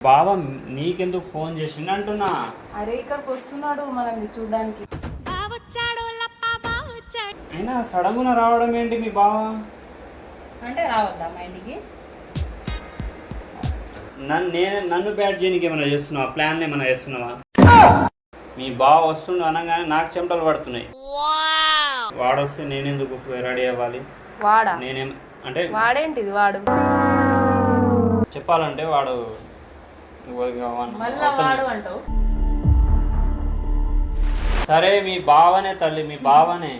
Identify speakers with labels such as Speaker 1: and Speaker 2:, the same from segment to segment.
Speaker 1: బావ నీకెందుకు ఫోన్ చేసిండు అంటున్నా?
Speaker 2: అరే ఇక్కడికి వస్తున్నాడు మనల్ని చూడడానికి.
Speaker 1: అయినా సడగున రావడం ఏంటి మీ బావ?
Speaker 2: అంటే రావద్దా మా ఇంటికి?
Speaker 1: నన్ను నేను నన్ను బ్యాట్ చేయడానికి ఏమైనా చేస్తున్నావా? ప్లాన్ ఏమైనా చేస్తున్నావా? మీ బావ వస్తుండు అనగానే నాకు చెమటలు పడుతున్నాయి. వాడొస్తే నేనెందుకు రెడీ అవ్వాలి?
Speaker 2: వాడా?
Speaker 1: నేనేం అంటే
Speaker 2: వాడేంటిది వాడు?
Speaker 1: చెప్పాలంటే వాడు సరే మీ బావనే తల్లి మీ బావనే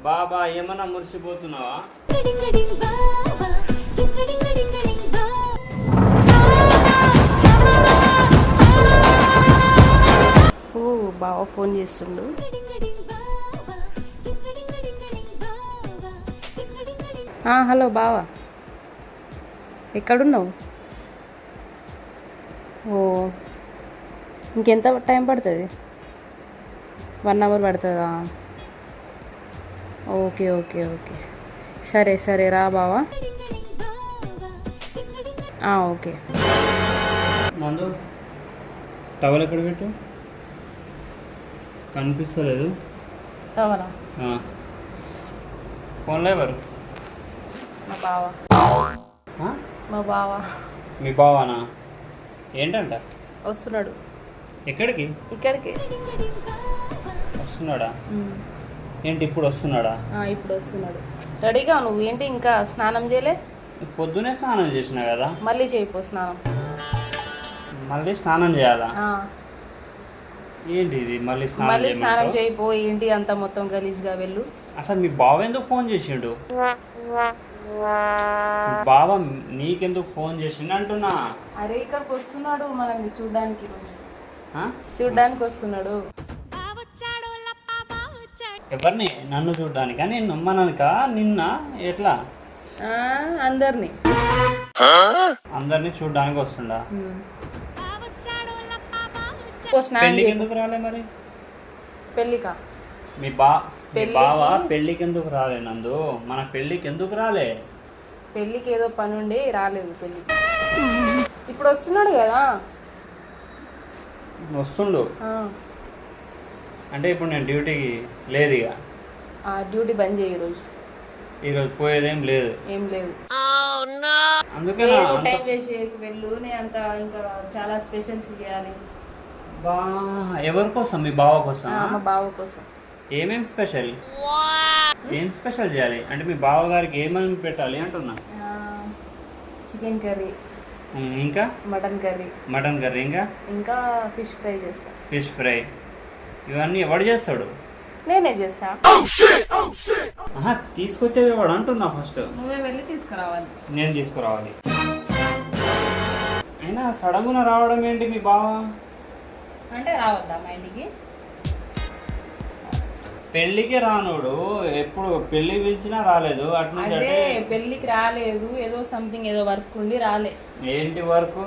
Speaker 1: బాబా ఏమన్నా మురిసిపోతున్నావా?
Speaker 2: ఓ బావ ఫోన్ చేస్తుండు. హలో బావ. ఎక్కడున్నావు? ఓ. ఇంకెంత టైం పడుతుంది? వన్ అవర్ పడుతుందా? Okay okay okay. సరే సరే రా బావా. ఓకే.
Speaker 1: మందు టవల్ ఎక్కడ పెట్టు? కనిపిస్తలేదు.
Speaker 2: కావాలా
Speaker 1: ఆ. ఫోన్లో ఎవరు?
Speaker 2: మా బావ? మా బావ.
Speaker 1: మీ బావానా? ఏంటంట?
Speaker 2: వస్తున్నాడు.
Speaker 1: ఎక్కడికి?
Speaker 2: ఇక్కడికి.
Speaker 1: వస్తున్నాడా. ఏంటి ఇప్పుడు వస్తున్నాడా?
Speaker 2: ఆ, ఇప్పుడు వస్తున్నాడు. రెడీగా నువ్వు ఏంటి ఇంకా స్నానం చేయలే?
Speaker 1: పొద్దునే స్నానం చేసిన కదా?
Speaker 2: మళ్ళీ చేయిపో స్నానం.
Speaker 1: మళ్ళీ స్నానం చేయాలా?
Speaker 2: ఆ,
Speaker 1: ఏంటి ఇది మళ్ళీ స్నానం
Speaker 2: మళ్ళీ స్నానం
Speaker 1: చేయమంటావు?
Speaker 2: చేయిపో ఏంటి అంత మొత్తం గలీజ్గా వెళ్ళు.
Speaker 1: అసలు మీ బావ ఎందుకు ఫోన్ చేసిండు? బావ నీకెందుకు ఫోన్ చేసిండు అంటున్నా?
Speaker 2: అరే ఇక్కడికి వస్తున్నాడు మనల్ని చూడడానికి
Speaker 1: ఆ?
Speaker 2: చూడడానికి వస్తున్నాడు.
Speaker 1: ఎవరిని? నన్ను చూడడానికా? నేను నమ్మనానికా? నిన్న? ఎట్లా?
Speaker 2: ఆ, అందరినీ.
Speaker 1: అందరినీ చూడడానికి వస్తుండా? పెళ్ళికి ఎందుకు రాలే మరి?
Speaker 2: పెళ్ళికా?
Speaker 1: మీ బా బావ పెళ్ళికి ఎందుకు రాలే నందు? మన పెళ్ళికి ఎందుకు రాలే?
Speaker 2: పెళ్ళికి ఏదో పని ఉండి రాలేదు పెళ్ళికి. ఇప్పుడు వస్తున్నాడు కదా?
Speaker 1: వస్తుండు.
Speaker 2: ఆ,
Speaker 1: అంటే ఇప్పుడు నేను డ్యూటీకి లేదు ఇక.
Speaker 2: ఆ డ్యూటీ బంద్ చేయి ఈరోజు.
Speaker 1: ఈరోజు పోయేదేం లేదు.
Speaker 2: ఏం లేదు.
Speaker 1: అందుకే నా అంత-
Speaker 2: టైం వేస్ట్ చేయకు వెళ్ళు నేను అంత ఇంకా చాలా స్పెషల్స్ చేయాలి.
Speaker 1: బా ఎవరి కోసం? మీ బావ కోసం?
Speaker 2: ఆ, మా బావ కోసం.
Speaker 1: ఏమేం స్పెషల్? ఏం స్పెషల్ చేయాలి? అంటే మీ బావ గారికి ఏమేమి పెట్టాలి అంటున్నా?
Speaker 2: Chicken curry.
Speaker 1: ఇంకా?
Speaker 2: Mutton curry.
Speaker 1: మటన్ కర్రీ ఇంకా?
Speaker 2: ఇంకా ఫిష్ ఫ్రై చేస్తా.
Speaker 1: Fish fry. ఇవన్నీ ఎవడు చేస్తాడు?
Speaker 2: నేనే చేస్తా.
Speaker 1: ఆహా తీసుకొచ్చేది ఎవడు అంటున్నా ఫస్ట్.
Speaker 2: నువ్వే వెళ్ళి తీసుకురావాలి.
Speaker 1: నేను తీసుకురావాలి. అయినా సడగున రావడం ఏంటి మీ బావ?
Speaker 2: అంటే రావద్దా మా ఇంటికి?
Speaker 1: పెళ్ళికి రానోడు ఎప్పుడు పెళ్ళి పిలిచినా రాలేదు. అటు నుంచి
Speaker 2: అదే
Speaker 1: అంటే
Speaker 2: పెళ్ళికి రాలేదు. ఏదో సంథింగ్ ఏదో వర్క్ ఉండి రాలే.
Speaker 1: ఏంటి వర్క్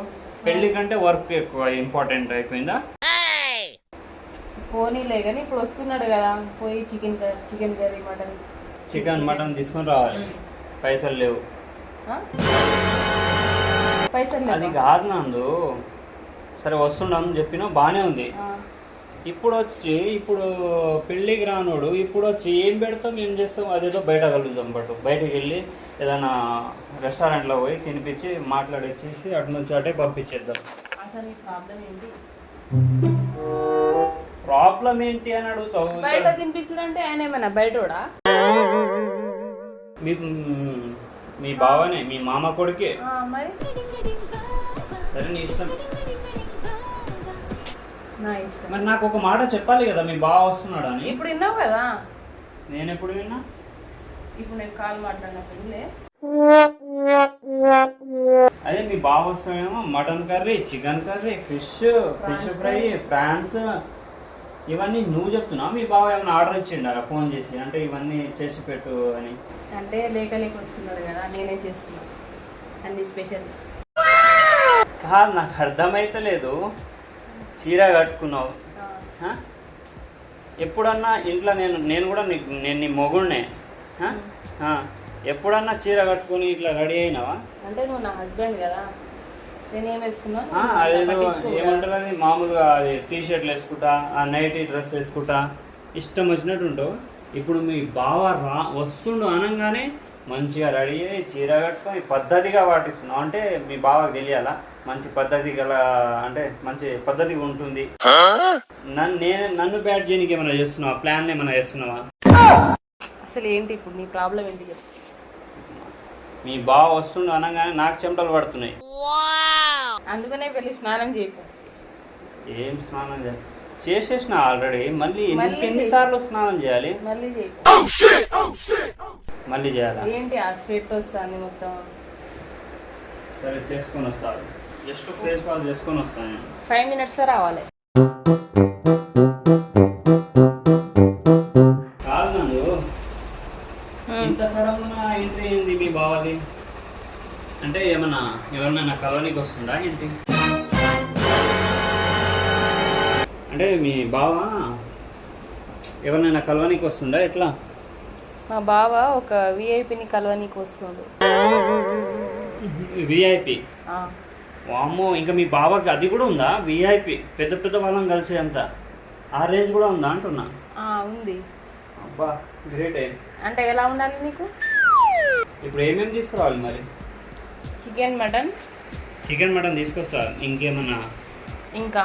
Speaker 1: పెళ్ళి కంటే వర్క్ ఎక్కువ ఇంపార్టెంట్ అయిపోయిందా?
Speaker 2: పోనీలే కానీ ఇప్పుడు వస్తున్నాడు కదా. పోయి chicken curry chicken curry mutton
Speaker 1: chicken mutton తీసుకొని రావాలి. పైసలు లేవు.
Speaker 2: పైసలు
Speaker 1: అది
Speaker 2: లేవా?
Speaker 1: కాదు నందు. సరే వస్తున్నాం చెప్పినా బాగానే ఉంది.
Speaker 2: ఆ,
Speaker 1: ఇప్పుడు వచ్చి ఇప్పుడు పెళ్ళికి రానోడు ఇప్పుడు వచ్చి ఏం పెడతాం ఏం చేస్తాం అదేదో బయట కలుద్దాం బట్ బయటికి వెళ్ళి ఏదైనా రెస్టారెంట్లో పోయి తినిపించి మాట్లాడిచ్చేసి అటు నుంచి అటే పంపించేద్దాం.
Speaker 2: అసలు ప్రాబ్లం ఏంటి?
Speaker 1: ప్రాబ్లం ఏంటి అని అడుగుతావు?
Speaker 2: బయట తినిపించడం అంటే ఆయన ఏమైనా బయటోడా?
Speaker 1: మీ మీ బావనే మీ మామ కొడుకే. సరే నీ ఇష్టం.
Speaker 2: నా ఇష్టం.
Speaker 1: మరి నాకు ఒక మాట చెప్పాలి కదా మీ బావ వస్తున్నాడు అని?
Speaker 2: ఇప్పుడు విన్నావు కదా?
Speaker 1: నేను ఎప్పుడు విన్నా?
Speaker 2: ఇప్పుడు నేను కాల్ మాట్లాడిన పెళ్ళే
Speaker 1: అదే మీ బావ వస్తాడేమో mutton curry chicken curry fish fish fry prawns ఇవన్నీ నువ్వు చెప్తున్నావు? మీ బావ ఏమైనా ఆర్డర్ ఇచ్చిండా ఫోన్ చేసి? అంటే ఇవన్నీ చేసి పెట్టు అని.
Speaker 2: అంటే లేక లేక వస్తున్నాడు కదా నేనే చేస్తున్నా. అన్ని స్పెషల్స్
Speaker 1: కాదు నాకు అర్థమైతలేదు. చీర కట్టుకున్నావు? ఎప్పుడన్నా ఇంట్లో నేను నేను కూడా నీకు నేను నీ మొగుడినే. ఎప్పుడన్నా చీర కట్టుకొని ఇట్లా రెడీ అయినావా?
Speaker 2: అంటే నువ్వు నా హస్బెండ్ కదా.
Speaker 1: అదేదో. ఏమంటారు అది మామూలుగా అది టీ షర్ట్లు వేసుకుంటా ఆ నైటీ డ్రెస్ వేసుకుంటా. ఇష్టం వచ్చినట్టు ఉంటావు. ఇప్పుడు మీ బావ రా వస్తుండు అనగానే మంచిగా రెడీ అయ్యి చీర కట్టుకొని పద్ధతిగా పాటిస్తున్నావు. అంటే మీ బావకు తెలియాలా? మంచి పద్ధతి గల అంటే మంచి పద్ధతిగా ఉంటుంది. నన్ను నేను నన్ను బ్యాట్ చేయడానికి ఏమైనా చేస్తున్నావా? ప్లాన్ ఏమైనా చేస్తున్నావా?
Speaker 2: అసలు ఏంటి ఇప్పుడు నీ ప్రాబ్లం ఏంటి
Speaker 1: మీ బావ వస్తుండు అనగానే నాకు చెమటలు పడుతున్నాయి.
Speaker 2: అందుకనే వెళ్ళి స్నానం చేయకు
Speaker 1: ఏం స్నానం చేయాలి చేసేసిన ఆల్రెడీ మళ్ళీ
Speaker 2: మళ్ళీ
Speaker 1: ఎన్నిసార్లు స్నానం చేయాలి?
Speaker 2: మళ్ళీ చేయకు
Speaker 1: మళ్ళీ చేయాలా?
Speaker 2: ఏంటి ఆ స్వెట్ వస్తుంది మొత్తం?
Speaker 1: సరే చేసుకొని వస్తాను జస్ట్ ఫేస్ వాష్ చేసుకొని వస్తాను.
Speaker 2: ఫైవ్ మినిట్స్లో రావాలి.
Speaker 1: కాదు నందు ఇంత సడన్ ఎంట్రీ అయింది మీ బావది? అంటే ఏమన్నా ఎవరినైనా కలవనీకి వస్తుందా ఏంటి? అంటే మీ బావ? ఎవరినైనా కలవనీకి వస్తుందా? ఎట్లా?
Speaker 2: మా బావ ఒక విఐపిని కలవనీకి వస్తుండు
Speaker 1: విఐపి వామ్మో ఇంకా మీ బావకి అది కూడా ఉందా? విఐపి పెద్ద పెద్ద వాళ్ళని కలిసి అంతా ఆ రేంజ్ కూడా ఉందా అంటున్నా?
Speaker 2: ఉంది.
Speaker 1: అబ్బా గ్రేట్
Speaker 2: అంటే ఎలా ఉండాలి నీకు?
Speaker 1: ఇప్పుడు ఏమేమి తీసుకురావాలి మరి?
Speaker 2: చికెన్ మటన్
Speaker 1: చికెన్ మటన్ తీసుకొస్తా. ఇంకేమన్నా?
Speaker 2: ఇంకా.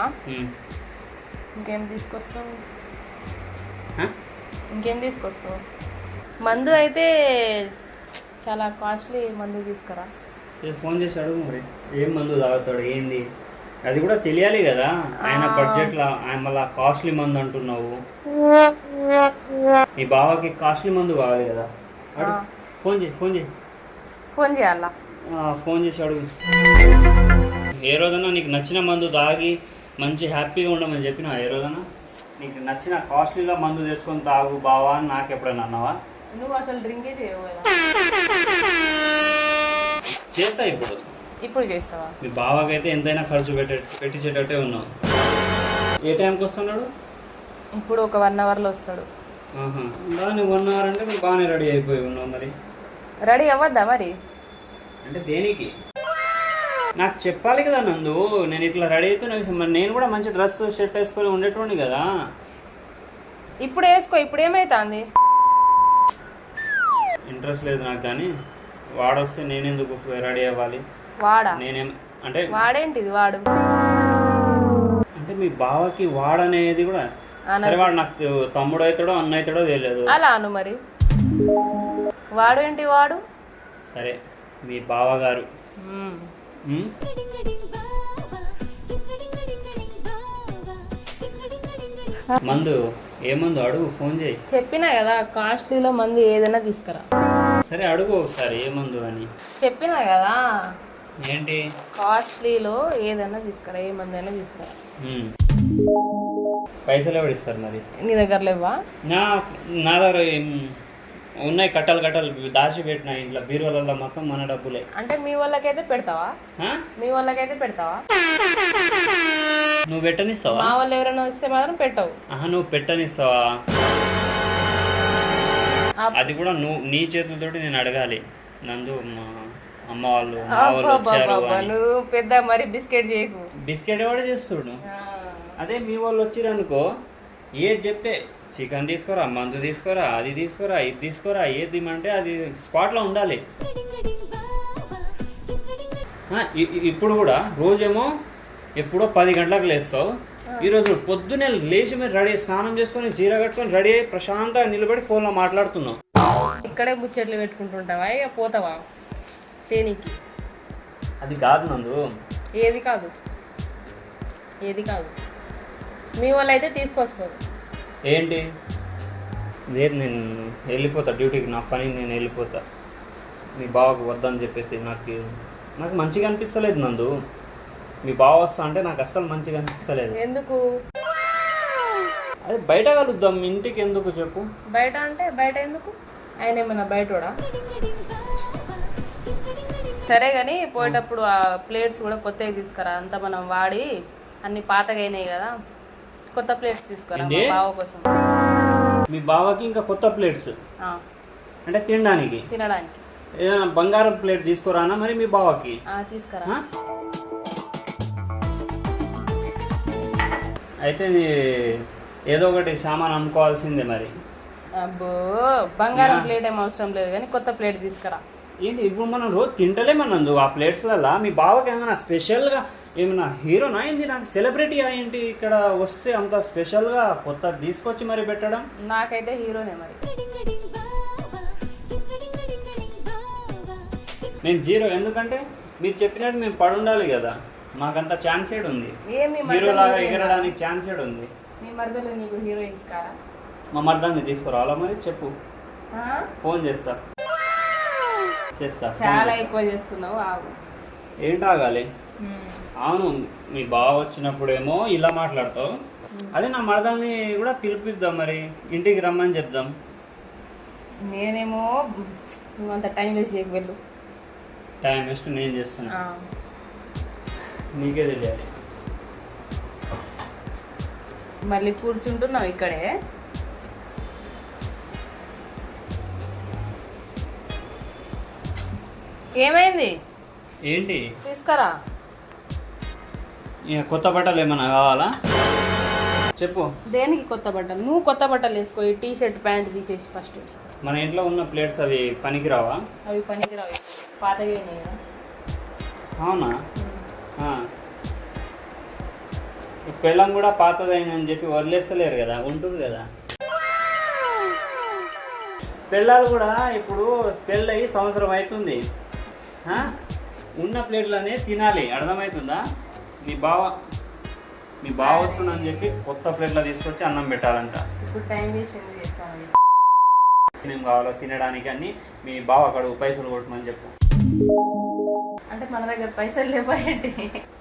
Speaker 2: ఇంకేం తీసుకొస్తావు? ఇంకేం తీసుకొస్తావు? మందు అయితే చాలా కాస్ట్లీ మందు తీసుకురా.
Speaker 1: ఫోన్ చేసి అడుగు మరి ఏం మందు తాగుతాడు ఏంది? అది కూడా తెలియాలి కదా. ఆయన బడ్జెట్లో ఆయన మళ్ళీ కాస్ట్లీ మందు అంటున్నావు. మీ బావకి కాస్ట్లీ మందు కావాలి కదా. ఫోన్ చేయి ఫోన్ చేయి.
Speaker 2: ఫోన్ చేయాలా?
Speaker 1: ఫోన్ చేసి అడుగు ఏ రోజన్నా నీకు నచ్చిన మందు తాగి మంచి హ్యాపీగా ఉండమని చెప్పిన? ఏ రోజన్నా? నీకు నచ్చిన కాస్ట్లీలో మందు తెచ్చుకొని తాగు బావా అని నాకు ఎప్పుడైనా అన్నావా?
Speaker 2: నువ్వు అసలు డ్రింకే చేయవు
Speaker 1: చేస్తా ఇప్పుడు?
Speaker 2: ఇప్పుడు చేస్తావా?
Speaker 1: మీ బావకైతే ఎంతైనా ఖర్చు పెట్టే పెట్టించేటట్టే ఉన్నావు. ఏ టైంకి వస్తున్నాడు?
Speaker 2: ఇప్పుడు ఒక వన్ అవర్లో వస్తాడు.
Speaker 1: బాగానే వన్ అవర్ అంటే నువ్వు బాగానే రెడీ అయిపోయి ఉన్నావు మరి.
Speaker 2: రెడీ అవ్వద్దా మరి?
Speaker 1: అంటే దేనికి? నాకు చెప్పాలి కదా నందు నేను ఇట్లా రెడీ అవుతున్నా మరి నేను కూడా మంచి డ్రెస్ షర్ట్ వేసుకొని ఉండేటోని కదా.
Speaker 2: ఇప్పుడు వేసుకో ఇప్పుడు ఏమైతుంది?
Speaker 1: ఇంట్రెస్ట్ లేదు నాకు కానీ. వాడొస్తే నేనెందుకు రెడీ అవ్వాలి?
Speaker 2: వాడా?
Speaker 1: నేనేం అంటే
Speaker 2: వాడేంటిది? వాడు.
Speaker 1: అంటే మీ బావకి వాడనేది కూడా సరే వాడు నాకు తమ్ముడు అవుతాడో అన్న అవుతాడో తెలియదు
Speaker 2: అలా అను మరి. వాడు ఏంటి వాడు?
Speaker 1: సరే మీ బావగారు. ఉమ్?
Speaker 3: డింగడింగడింగడింగ్
Speaker 1: మందు ఏ మందు? అడుగు ఫోన్ చేయి.
Speaker 2: చెప్పినా కదా కాస్ట్లీలో మందు ఏదైనా తీసుకురా.
Speaker 1: సరే అడుగు ఒకసారి ఏ మందు అని.
Speaker 2: చెప్పినా కదా.
Speaker 1: ఏంటి?
Speaker 2: కాస్ట్లీలో ఏదైనా తీసుకురా ఏ మందు అయినా తీసుకురా.
Speaker 1: పైసలు ఎవడు ఇస్తారు మరి?
Speaker 2: నీ దగ్గర లేవా
Speaker 1: నా నా దగ్గర ఏం ఉన్నాయి కట్టలు కట్టలు దాచి పెట్టిన ఇంట్లో బీరువాలలో మొత్తం మన డబ్బులే.
Speaker 2: అంటే మీ వాళ్ళకైతే పెడతావా?
Speaker 1: ఆ?
Speaker 2: మీ వాళ్ళకైతే పెడతావా?
Speaker 1: నువ్వు పెట్టనిస్తావా?
Speaker 2: మా వాళ్ళు ఎవరైనా వస్తే మాత్రం పెట్టవు.
Speaker 1: ఆహా నువ్వు పెట్టనిస్తావా? అది కూడా నువ్వు నీ చేతులతోటి నేను అడగాలి. నందు మా అమ్మ వాళ్ళు మా వాళ్ళు వచ్చారు అని.
Speaker 2: నువ్వు పెద్ద మరి బిస్కెట్ చేయకు.
Speaker 1: బిస్కెట్ ఎవడు చేస్తుడు? అదే మీ వాళ్ళు వచ్చిర్రు అనుకో ఏది చెప్తే చికెన్ తీసుకోరా మందు తీసుకోరా అది తీసుకోరా ఇది తీసుకోరా ఏది ఇమ్మంటే అది స్పాట్లో ఉండాలి. ఆ, ఇ- ఇ- ఇప్పుడు కూడా రోజేమో ఎప్పుడో పది గంటలకు లేస్తావు. ఈరోజు పొద్దున్నే లేచి మీరు రెడీ స్నానం చేసుకొని చీర కట్టుకొని రెడీ అయ్యి ప్రశాంతంగా నిలబడి ఫోన్లో మాట్లాడుతున్నావు
Speaker 2: ఇక్కడే ముచ్చట్లు పెట్టుకుంటుంటావా? ఇక పోతావా? తేనికి
Speaker 1: అది కాదు నందు.
Speaker 2: ఏది కాదు? ఏది కాదు? మీ వాళ్ళు అయితే తీసుకొస్తారు.
Speaker 1: ఏంటి? లేదు నేను వెళ్ళిపోతా. డ్యూటీకి నా పని నేను వెళ్ళిపోతా. మీ బావకు వద్దని చెప్పేసి నాకు నాకు మంచిగా అనిపిస్తలేదు నందు. మీ బావ వస్తా అంటే నాకు అస్సలు మంచిగా అనిపిస్తలేదు.
Speaker 2: ఎందుకు?
Speaker 1: అది బయట కలుద్దాం ఇంటికి ఎందుకు చెప్పు.
Speaker 2: బయట అంటే బయట ఎందుకు? ఆయన ఏమన్నా బయటోడా? సరే కానీ పోయేటప్పుడు ఆ ప్లేట్స్ కూడా కొత్తవి తీసుకురా. అంతా మనం వాడి అన్ని పాతగా అయినాయి కదా. కొత్త ప్లేట్స్ తీసుకురా మా? బావ కోసం.
Speaker 1: మీ బావకి ఇంకా కొత్త ప్లేట్స్?
Speaker 2: ఆ,
Speaker 1: అంటే తినడానికి?
Speaker 2: తినడానికి.
Speaker 1: ఏదైనా బంగారం ప్లేట్ తీసుకురానా మరి మీ బావకి?
Speaker 2: ఆ, తీసుకురా.
Speaker 1: ఆ? అయితే ఇది ఏదో ఒకటి సామాన్ అమ్ముకోవాల్సిందే మరి.
Speaker 2: అబ్బో బంగారం. ప్లేట్ ఏం అవసరం లేదు కానీ కొత్త ప్లేట్ తీసుకురా.
Speaker 1: ఏంటి ఇప్పుడు మనం రోజు తింటలేమన్నందు ఆ ప్లేట్స్లలో మీ బావకి ఏమైనా స్పెషల్గా ఏమైనా హీరోనా ఏంది? నాకు సెలబ్రిటీ ఏంటి? ఇక్కడ వస్తే అంత స్పెషల్గా కొత్త తీసుకొచ్చి మరి పెట్టడం?
Speaker 2: నాకైతే హీరోనే మరి.
Speaker 1: మేము జీరో ఎందుకంటే మీరు చెప్పినట్టు మేము పడుండాలి కదా మాకంత ఛాన్స్ ఏడు ఉంది
Speaker 2: ఏమి
Speaker 1: హీరో లాగా ఎగరడానికి ఛాన్స్ ఏడు ఉంది.
Speaker 2: మీ మరదలు నీకు హీరోయిన్స్ కారా?
Speaker 1: మా మర్దాన్ని తీసుకురావాలా మరి? చెప్పు? ఫోన్ చేస్తా. చేస్తా
Speaker 2: చాలా. ఎక్కువ చేస్తున్నావు ఆగు.
Speaker 1: ఏంటి ఆగాలి? అవును మీ బావ వచ్చినప్పుడేమో ఇలా మాట్లాడతావు. అదే నా మరదల్ని కూడా పిలిపిద్దాం మరి. ఇంటికి రమ్మని చెప్దాం.
Speaker 2: నేనేమో అంత టైం వేస్ట్ చేయకు వెళ్ళు.
Speaker 1: టైం వేస్ట్ నేను చేస్తున్నా. నీకే తెలియాలి.
Speaker 2: మళ్ళీ కూర్చుంటున్నావు ఇక్కడే. ఏమైంది?
Speaker 1: ఏంటి?
Speaker 2: తీసుకురా.
Speaker 1: ఇక కొత్త బట్టలు ఏమైనా కావాలా? చెప్పు.
Speaker 2: దేనికి కొత్త బట్టలు? నువ్వు కొత్త బట్టలు వేసుకో ఈ టీ షర్ట్ ప్యాంట్ తీసేసి ఫస్ట్.
Speaker 1: మన ఇంట్లో ఉన్న ప్లేట్స్ అవి పనికిరావా?
Speaker 2: అవి పనికి రావు పాతగా అయినాయి కదా.
Speaker 1: అవునా? పెళ్ళం కూడా పాతదైందని చెప్పి వదిలేస్తలేరు కదా ఉంటుంది కదా. పెళ్ళాలు కూడా ఇప్పుడు పెళ్ళయి సంవత్సరం అవుతుంది ఆ? ఉన్న ప్లేట్లనే తినాలి అర్థమవుతుందా మీ బావ మీ బావ వస్తుందని చెప్పి కొత్త ప్లేట్లో తీసుకొచ్చి అన్నం పెట్టాలంట.
Speaker 2: ఇప్పుడు టైం
Speaker 1: ఏం కావాలో తినడానికి అన్ని మీ బావ అక్కడ పైసలు కొట్టమని చెప్పు.
Speaker 2: అంటే మన దగ్గర పైసలు లేవాయండి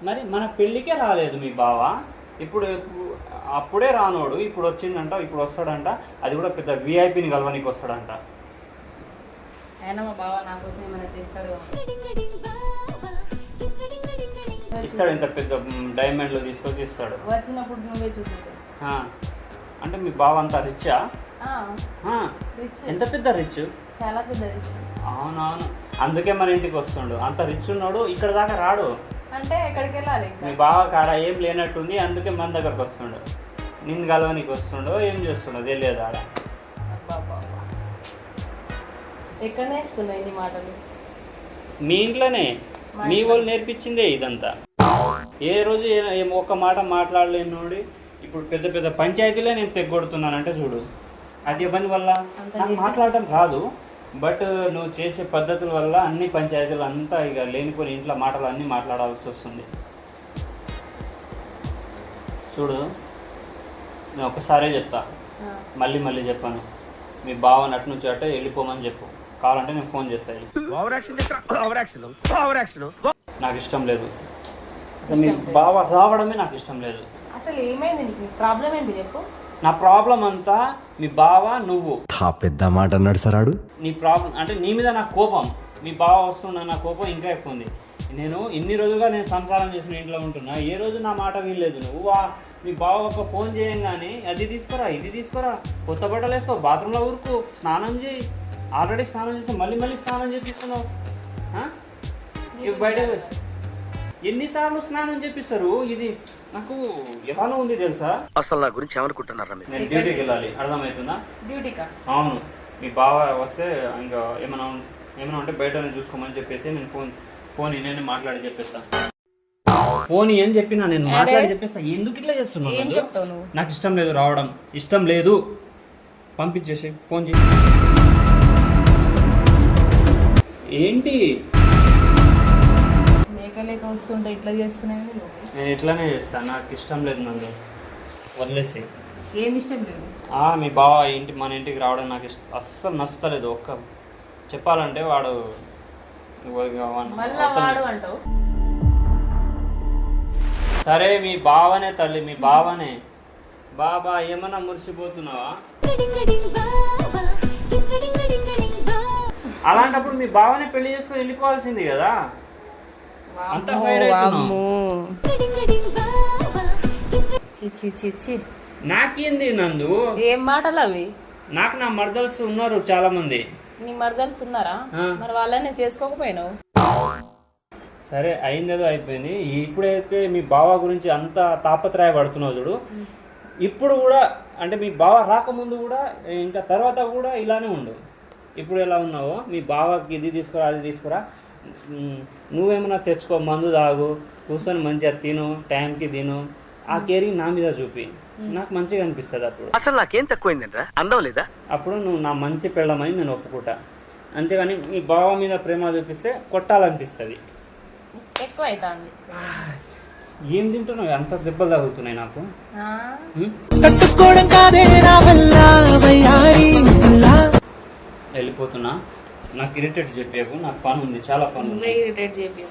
Speaker 1: మరి మన పెళ్ళికే రాలేదు మీ బావ. ఇప్పుడు అప్పుడే రానోడు ఇప్పుడు వచ్చిందంట ఇప్పుడు వస్తాడంట అది కూడా పెద్ద విఐపిని కలవనికి వస్తాడంట.
Speaker 2: అయినా మా బావ నా కోసం ఏమైనా తెస్తాడు
Speaker 1: ఇస్తాడు ఇంత పెద్ద డైమండ్లు తీసుకొచ్చి ఇస్తాడు
Speaker 2: వచ్చినప్పుడు నువ్వే
Speaker 1: అంటే మీ బావ అంత రిచ్చా ఎంత పెద్ద రిచ్
Speaker 2: చాలా పెద్ద రిచ్
Speaker 1: అవునవును. అందుకే మన ఇంటికి వస్తుండు. అంత రిచ్ ఉన్నాడు ఇక్కడ దాకా రాడు.
Speaker 2: అంటే ఎక్కడికి వెళ్ళాలి
Speaker 1: మీ బావ కాడ ఏం లేనట్టుంది అందుకే మన దగ్గరకు వస్తుండు. నిన్ను కలవనికి వస్తుండో ఏం చేస్తుండో తెలియదు ఆడ.
Speaker 2: ఎక్కడ నేర్చుకున్నావు ఇన్ని మాటలు?
Speaker 1: మీ ఇంట్లోనే? మీ వాళ్ళు నేర్పించిందే ఇదంతా? ఏ రోజు ఒక్క మాట మాట్లాడలేనోడి. ఇప్పుడు పెద్ద పెద్ద పంచాయతీలే నేను తెగొడుతున్నానంటే చూడు. అది ఇబ్బంది వల్ల నాకు మాట్లాడటం రాదు బట్ నువ్వు చేసే పద్ధతుల వల్ల అన్ని పంచాయతీలు అంతా ఇక లేనిపోని ఇంట్లో మాటలు అన్నీ మాట్లాడాల్సి వస్తుంది. చూడు నేను ఒకసారే చెప్తా. మళ్ళీ మళ్ళీ చెప్పాను. మీ బావ నటు నుంచి అటే వెళ్ళిపోమని చెప్పు. కావాలంటే నేను ఫోన్ చేస్తాను
Speaker 4: over action over action. Over action.
Speaker 1: నాకు ఇష్టం లేదు. మీ బావ రావడమే నాకు ఇష్టం లేదు.
Speaker 2: అసలు ఏమైంది నీకు? ప్రాబ్లం ఏంటి చెప్పు.
Speaker 1: నా ప్రాబ్లం అంతా మీ బావ నువ్వు.
Speaker 5: పెద్ద మాట అన్నాడు సరాడు.
Speaker 1: నీ ప్రాబ్లం అంటే నీ మీద నాకు కోపం. మీ బావ వస్తున్న నా కోపం ఇంకా ఎక్కువ ఉంది. నేను ఇన్ని రోజులుగా నేను సంసారం చేసిన ఇంట్లో ఉంటున్నా. ఏ రోజు నా మాట వినలేదు. నువ్వు మీ బావ ఒక ఫోన్ చేయంగానే అది తీసుకురా ఇది తీసుకురా. కొత్త బట్టలు వేసుకో బాత్రూంలో ఊరుకు స్నానం చేయి. ఆల్రెడీ స్నానం చేస్తే మళ్ళీ మళ్ళీ స్నానం చేపిస్తున్నావు. ఆ? ఇవి బయటకు వేసి ఎన్నిసార్లు స్నానం చేపిస్తారు? ఇది నాకు ఎలానో ఉంది తెలుసా?
Speaker 4: అసలు నా గురించి ఏమనుకుంటున్నారా మీరు?
Speaker 1: నేను డ్యూటీకి వెళ్ళాలి. అర్థమవుతుందా?
Speaker 2: డ్యూటీకా?
Speaker 1: అవును. మీ బావ వస్తే ఇంకా ఏమైనా ఏమైనా ఉంటే బయటనే చూసుకోమని చెప్పేసి నేను ఫోన్ ఫోన్ నేను మాట్లాడి చెప్పేస్తా. ఫోన్ అని చెప్పినా నేను మాట్లాడి చెప్పేస్తా. ఎందుకు ఇట్లా చేస్తున్నావు
Speaker 2: ఏం
Speaker 1: నన్ను?
Speaker 2: చెప్తావు నువ్వు?
Speaker 1: నాకు ఇష్టం లేదు రావడం. ఇష్టం లేదు. పంపించేసి ఫోన్ చేయి. ఏంటి?
Speaker 2: లేక లేక వస్తుంటే ఇట్లా చేస్తున్నావు నువ్వు
Speaker 1: నేను ఇట్లానే చేస్తాను. నాకు ఇష్టం లేదు నందు వదిలేసి.
Speaker 2: ఏం ఇష్టం లేదు?
Speaker 1: ఆ, మీ బావ ఇంటి మన ఇంటికి రావడం నాకు ఇష్ట- అస్సలు నచ్చుతలేదు ఒక్క చెప్పాలంటే వాడు సరే మీ బావనే తల్లి మీ బావనే. బాబా ఏమన్నా మురిసిపోతున్నావా? అలాంటప్పుడు మీ బావనే పెళ్ళి చేసుకొని వెళ్ళిపోవాల్సింది కదా. అంత ఫైర్ అవుతున్నావు. నాకేంది నందు?
Speaker 2: ఏం మాటలు అవి
Speaker 1: నాకు నా మర్దల్స్ ఉన్నారు చాలా మంది
Speaker 2: నీ మరదల్స్ ఉన్నారా. మరి వాళ్ళని చేసుకోకపోయినావు?
Speaker 1: సరే అయిందేదో అయిపోయింది. ఇప్పుడైతే మీ బావ గురించి అంత తాపత్రయ పడుతున్నావు చూడు. ఇప్పుడు కూడా అంటే మీ బావ రాకముందు కూడా ఇంకా తర్వాత కూడా ఇలానే ఉండు. ఇప్పుడు ఎలా ఉన్నావో? మీ బావకి ఇది తీసుకురా అది తీసుకురా. నువ్వేమన్నా తెచ్చుకో మందు తాగు కూర్చొని మంచిగా తిను టైంకి తిను. ఆ కేరింగ్ నా మీద చూపి. నాకు మంచిగా అనిపిస్తుంది అప్పుడు.
Speaker 4: అసలు నాకేం తక్కువైందంట్రా? అందం లేదా?
Speaker 1: అప్పుడు నువ్వు నా మంచి పెళ్ళమని నేను ఒప్పుకుంటా. అంతేగాని మీ బావ మీద ప్రేమ చూపిస్తే కొట్టాలనిపిస్తుంది.
Speaker 2: ఎక్కువ అవుతుంది
Speaker 1: ఏం తింటున్నావు? అంత దెబ్బలు తగులుతున్నాయి నాకు?
Speaker 6: తట్టుకోవడం కాదే నా వల్ల.
Speaker 1: వెళ్ళిపోతున్నా. నాకు ఇరిటేట్ చెప్పాకు నాకు పని ఉంది చాలా పని ఉంది
Speaker 2: ఇరిటేట్ చేపి